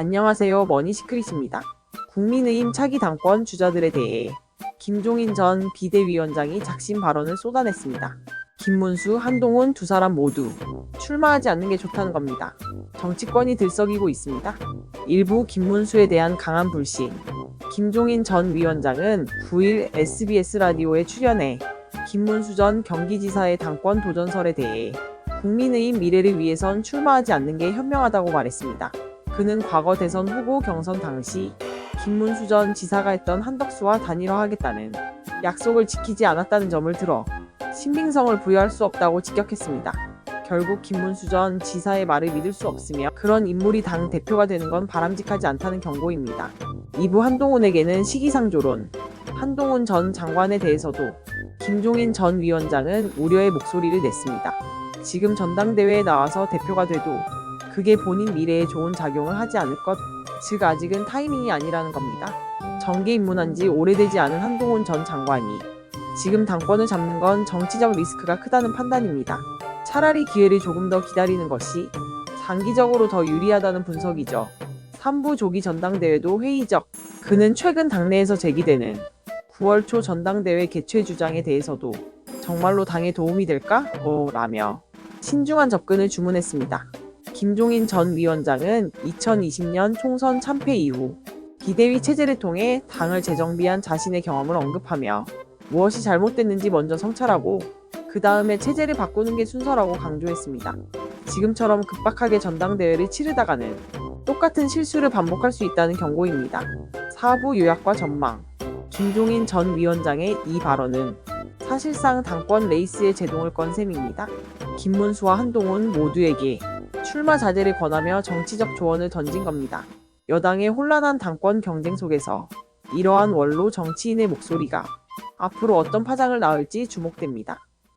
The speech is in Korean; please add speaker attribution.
Speaker 1: 안녕하세요. 머니시크릿입니다. 국민의힘 차기 당권 주자들에 대해 김종인 전 비대위원장이 작심 발언을 쏟아냈습니다. 김문수, 한동훈 두 사람 모두 출마하지 않는 게 좋다는 겁니다. 정치권이 들썩이고 있습니다. 일부 김문수에 대한 강한 불신. 김종인 전 위원장은 9일 SBS 라디오에 출연해 김문수 전 경기지사의 당권 도전설에 대해 국민의힘 미래를 위해선 출마하지 않는 게 현명하다고 말했습니다. 그는 과거 대선 후보 경선 당시 김문수 전 지사가 했던 한덕수와 단일화하겠다는 약속을 지키지 않았다는 점을 들어 신빙성을 부여할 수 없다고 직격했습니다. 결국 김문수 전 지사의 말을 믿을 수 없으며 그런 인물이 당 대표가 되는 건 바람직하지 않다는 경고입니다. 이부 한동훈에게는 시기상조론, 한동훈 전 장관에 대해서도 김종인 전 위원장은 우려의 목소리를 냈습니다. 지금 전당대회에 나와서 대표가 돼도 그게 본인 미래에 좋은 작용을 하지 않을 것, 즉 아직은 타이밍이 아니라는 겁니다. 정계 입문한 지 오래되지 않은 한동훈 전 장관이 지금 당권을 잡는 건 정치적 리스크가 크다는 판단입니다. 차라리 기회를 조금 더 기다리는 것이 장기적으로 더 유리하다는 분석이죠. 3부 조기 전당대회도 회의적. 그는 최근 당내에서 제기되는 9월 초 전당대회 개최 주장에 대해서도 정말로 당에 도움이 될까? 오, 라며 신중한 접근을 주문했습니다. 김종인 전 위원장은 2020년 총선 참패 이후 비대위 체제를 통해 당을 재정비한 자신의 경험을 언급하며 무엇이 잘못됐는지 먼저 성찰하고 그 다음에 체제를 바꾸는 게 순서라고 강조했습니다. 지금처럼 급박하게 전당대회를 치르다가는 똑같은 실수를 반복할 수 있다는 경고입니다. 사부 요약과 전망. 김종인 전 위원장의 이 발언은 사실상 당권 레이스의 제동을 건 셈입니다. 김문수와 한동훈 모두에게 출마 자제를 권하며 정치적 조언을 던진 겁니다. 여당의 혼란한 당권 경쟁 속에서 이러한 원로 정치인의 목소리가 앞으로 어떤 파장을 낳을지 주목됩니다.